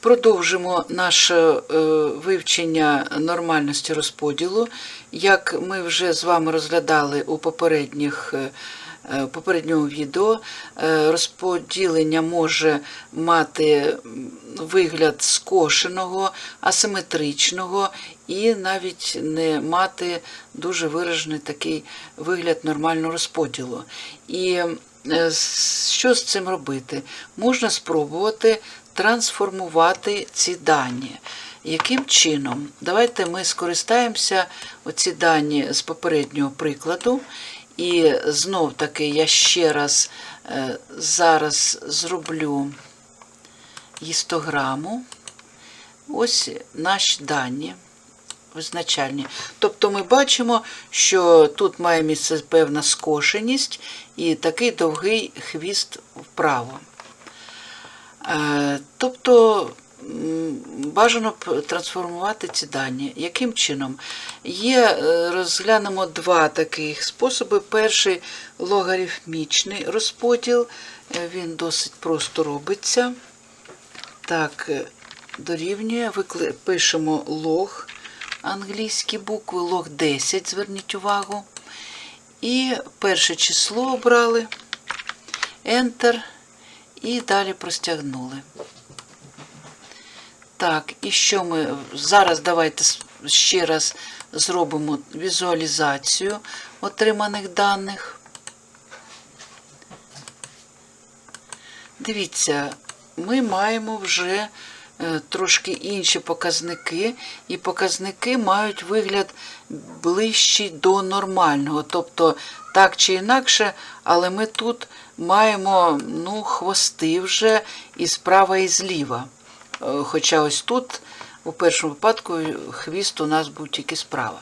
Продовжимо наше е, вивчення нормальності розподілу. Як ми вже з вами розглядали у попередніх, е, е, попередньому відео, розподілення може мати вигляд скошеного, асиметричного і навіть не мати дуже виражений такий вигляд нормального розподілу. І що з цим робити? Можна спробувати трансформувати ці дані. Яким чином? Давайте ми скористаємося оці дані з попереднього прикладу. І знов таки я ще раз е, зараз зроблю гістограму. Ось наші дані визначальні. Тобто ми бачимо, що тут має місце певна скошеність і такий довгий хвіст вправо. Е, Тобто бажано б трансформувати ці дані. Яким чином? Є, е, розглянемо два таких способи. Перший логарифмічний розподіл, Е, він досить просто робиться. Так, дорівнює, пишемо лог англійські букви, лог 10, зверніть увагу. І перше число обрали, Enter, і далі простягнули. Так, і що ми зараз давайте ще раз зробимо візуалізацію отриманих даних. Дивіться, ми маємо вже трошки інші показники, і показники мають вигляд ближчий до нормального. Тобто, так чи інакше, але ми тут маємо ну, хвости вже і справа, і зліва. Е, Хоча ось тут, у першому випадку, хвіст у нас був тільки справа.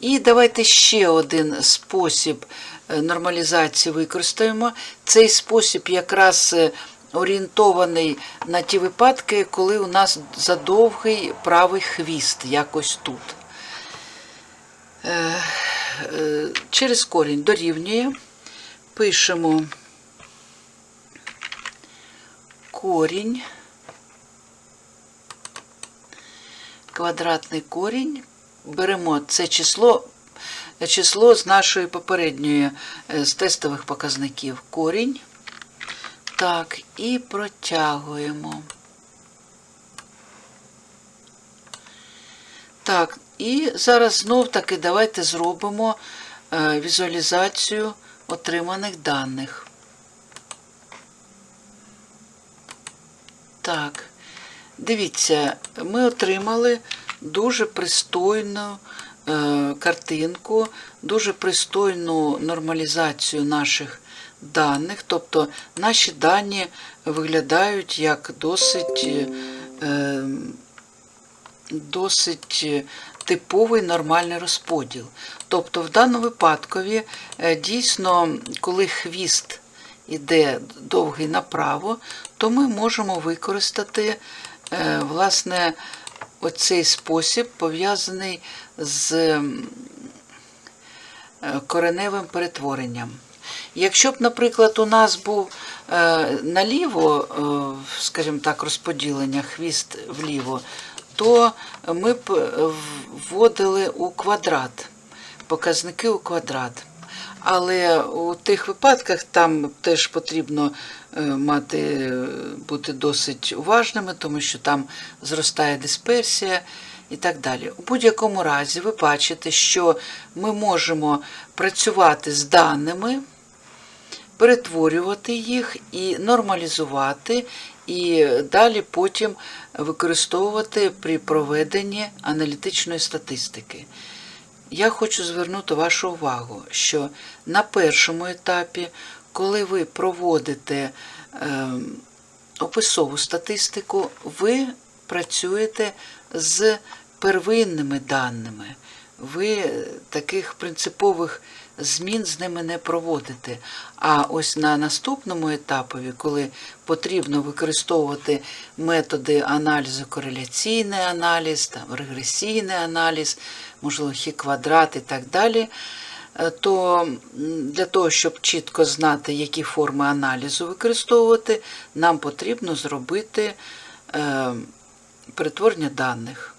І давайте ще один спосіб е, нормалізації використаємо. Цей спосіб якраз е, орієнтований на ті випадки, коли у нас задовгий правий хвіст, якось тут. Е, е, Через корінь дорівнює. Пишемо корінь, квадратний корінь беремо це число, число з нашої попередньої е, з тестових показників. Корінь. Так, і протягуємо. Так, і зараз знов таки давайте зробимо е, візуалізацію отриманих даних. Так, дивіться, ми отримали дуже пристойну е, картинку, дуже пристойну нормалізацію наших даних. Тобто наші дані виглядають як досить, е, досить типовий нормальний розподіл. Тобто, в даному випадкові е, дійсно, коли хвіст іде довгий направо, то ми можемо використати е, власне оцей спосіб пов'язаний з е, кореневим перетворенням. Якщо б, наприклад, у нас був е, наліво, е, скажімо так, розподілення, хвіст вліво, то ми б е, вводили у квадрат, показники у квадрат. Але у тих випадках там теж потрібно мати, бути досить уважними, тому що там зростає дисперсія і так далі. У будь-якому разі ви бачите, що ми можемо працювати з даними, перетворювати їх і нормалізувати, і далі потім використовувати при проведенні аналітичної статистики. Я хочу звернути вашу увагу, що на першому етапі, коли ви проводите е, описову статистику, ви працюєте з первинними даними. Ви таких принципових змін з ними не проводите. А ось на наступному етапові, коли потрібно використовувати методи аналізу, кореляційний аналіз, там, регресійний аналіз, можливо, хі-квадрат і так далі, е, то для того, щоб чітко знати, які форми аналізу використовувати, нам потрібно зробити е, перетворення даних.